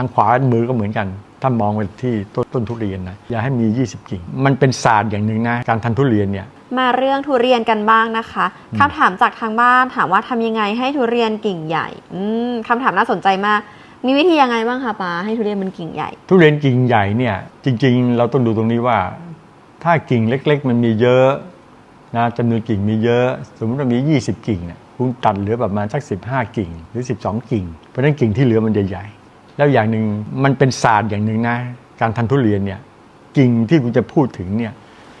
ทางขวามือก็เหมือนกัน ถ้ามองไปที่ต้นต้นทุเรียนนะ อย่าให้มี 20 กิ่ง มันเป็นศาสตร์อย่างหนึ่งนะ การทำทุเรียนเนี่ย มาเรื่องทุเรียนกันบ้างนะคะคำถามจากทางบ้านถามว่าทำยังไงให้ทุเรียนกิ่งใหญ่ อืมคำถามน่าสนใจมาก มีวิธียังไงบ้างคะป้าให้ทุเรียนมันกิ่งใหญ่ ทุเรียนกิ่งใหญ่เนี่ย จริง ๆ เราต้องดูตรงนี้ว่า ถ้ากิ่งเล็ก ๆ มันมีเยอะนะจำนวนกิ่งมีเยอะ สมมติว่ามี 20 กิ่งเนี่ยคุณตัดเหลือประมาณสัก 15 กิ่ง หรือ 12 กิ่ง เพราะฉะนั้นกิ่งที่เหลือมันใหญ่ๆ แล้วอย่างหนึ่งมันเป็นศาสตร์อย่างหนึ่งนะ การทำทุเรียนเนี่ยกิ่งที่คุณจะพูดถึงเนี่ย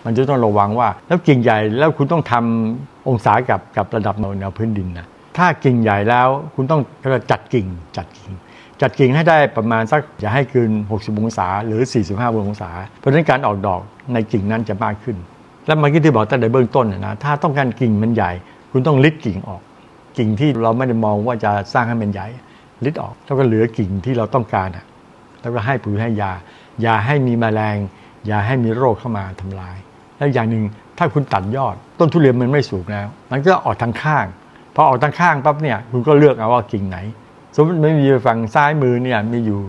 มันจะต้องระวังว่า แล้วกิ่งใหญ่แล้วคุณต้องทำองศากับกับระดับแนวพื้นดินนะถ้ากิ่งใหญ่แล้วคุณต้องจัดกิ่งจัดกิ่งจัดกิ่งให้ได้ประมาณสักอย่าให้เกิน 60 องศา หรือ 45 องศา เพราะฉะนั้นการออกดอกในกิ่งนั้นจะมากขึ้น และเมื่อกี้ที่บอกตั้งแต่เบื้องต้นนะนะถ้าต้องการกิ่งมันใหญ่ คุณต้องลิดกิ่งออก กิ่งที่เราไม่ได้มองว่าจะสร้างให้มันใหญ่ ลิดออกแล้วก็เหลือกิ่งที่เราต้องการอะแล้วก็ให้ปุ๋ยให้ยา อย่าให้มีแมลง อย่าให้มีโรคเข้ามาทำลาย แล้วอย่างหนึ่งถ้าคุณตัดยอด ต้นทุเรียนมันไม่สูงแล้ว มันก็ออกทางข้างพอออกทางข้างปั๊บเนี่ยคุณก็เลือกเอาว่ากิ่งไหน สมมติไม่มีฝั่งซ้ายมือเนี่ยมีอยู่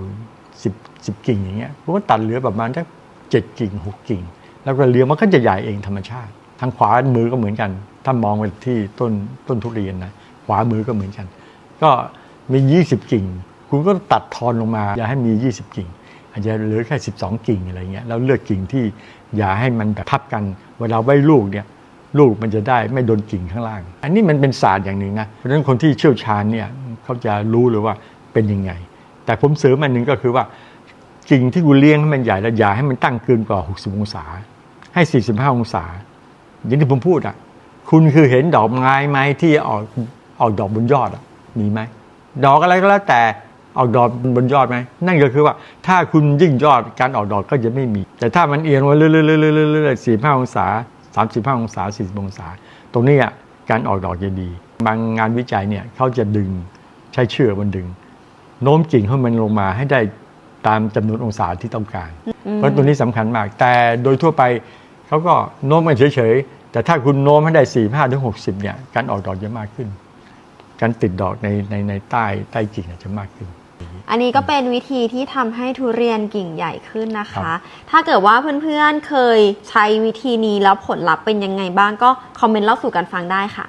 สิบสิบกิ่งอย่างเงี้ยผมก็ตัดเหลือประมาณสักเจ็ดกิ่งหกกิ่ง แล้วก็เลี้ยงมันก็จะใหญ่เองธรรมชาติ ทางขวามือก็เหมือนกัน ถ้ามองไปที่ต้นต้นทุเรียนนะขวามือก็เหมือนกัน ก็ มี 20 กิ่ง คุณก็ตัดทอนลงมา อย่าให้มี 20 กิ่ง อาจจะเหลือแค่ 12 กิ่งอะไรเงี้ยแล้วเลือกกิ่งที่อย่าให้มันแบบทับกัน เวลาไว้ลูกเนี่ยลูกมันจะได้ไม่โดนกิ่งข้างล่าง อันนี้มันเป็นศาสตร์อย่างหนึ่งนะ เพราะฉะนั้นคนที่เชี่ยวชาญเนี่ยเขาจะรู้เลยว่าเป็นยังไง แต่ผมเสริมอันหนึ่งก็คือว่ากิ่งที่คุณเลี้ยงให้มันใหญ่แล้วอย่าให้มันตั้งเกินกว่า 60 องศา ให้ 45 องศา อย่างที่ผมพูดอะ คุณคือเห็นดอกไม้ไหมที่ออกออกดอกบนยอดอะ มีไหม ดอกอะไรก็แล้วแต่ออกดอกบนยอดไหม นั่นก็คือว่า ถ้าคุณยิ่งยอดการออกดอกก็จะไม่มี แต่ถ้ามันเอียงมาเรื่อยๆๆๆๆ45องศา35องศา40องศา ตรงนี้อะการออกดอกจะดี บางงานวิจัยเนี่ยเขาจะดึงใช้เชือกมันดึง โน้มกิ่งให้มันลงมาให้ได้ตามจำนวนองศาที่ต้องการ เพราะตัวนี้สำคัญมาก แต่โดยทั่วไปเขาก็โน้มกันเฉยๆแต่ถ้าคุณโน้มให้ได้4 5ถึง60เนี่ยการออกดอกจะมากขึ้น การติดดอกในในในใต้ใต้กิ่งอาจจะมากขึ้น อันนี้ก็เป็นวิธีที่ทำให้ทุเรียนกิ่งใหญ่ขึ้นนะครัคะบถ้าเกิดว่าเพื่อนๆเคยใช้วิธีนี้แล้วผลลัพธ์เป็นยังไงบ้างก็คอมเมนต์เล่าสู่กันฟังได้ค่ะ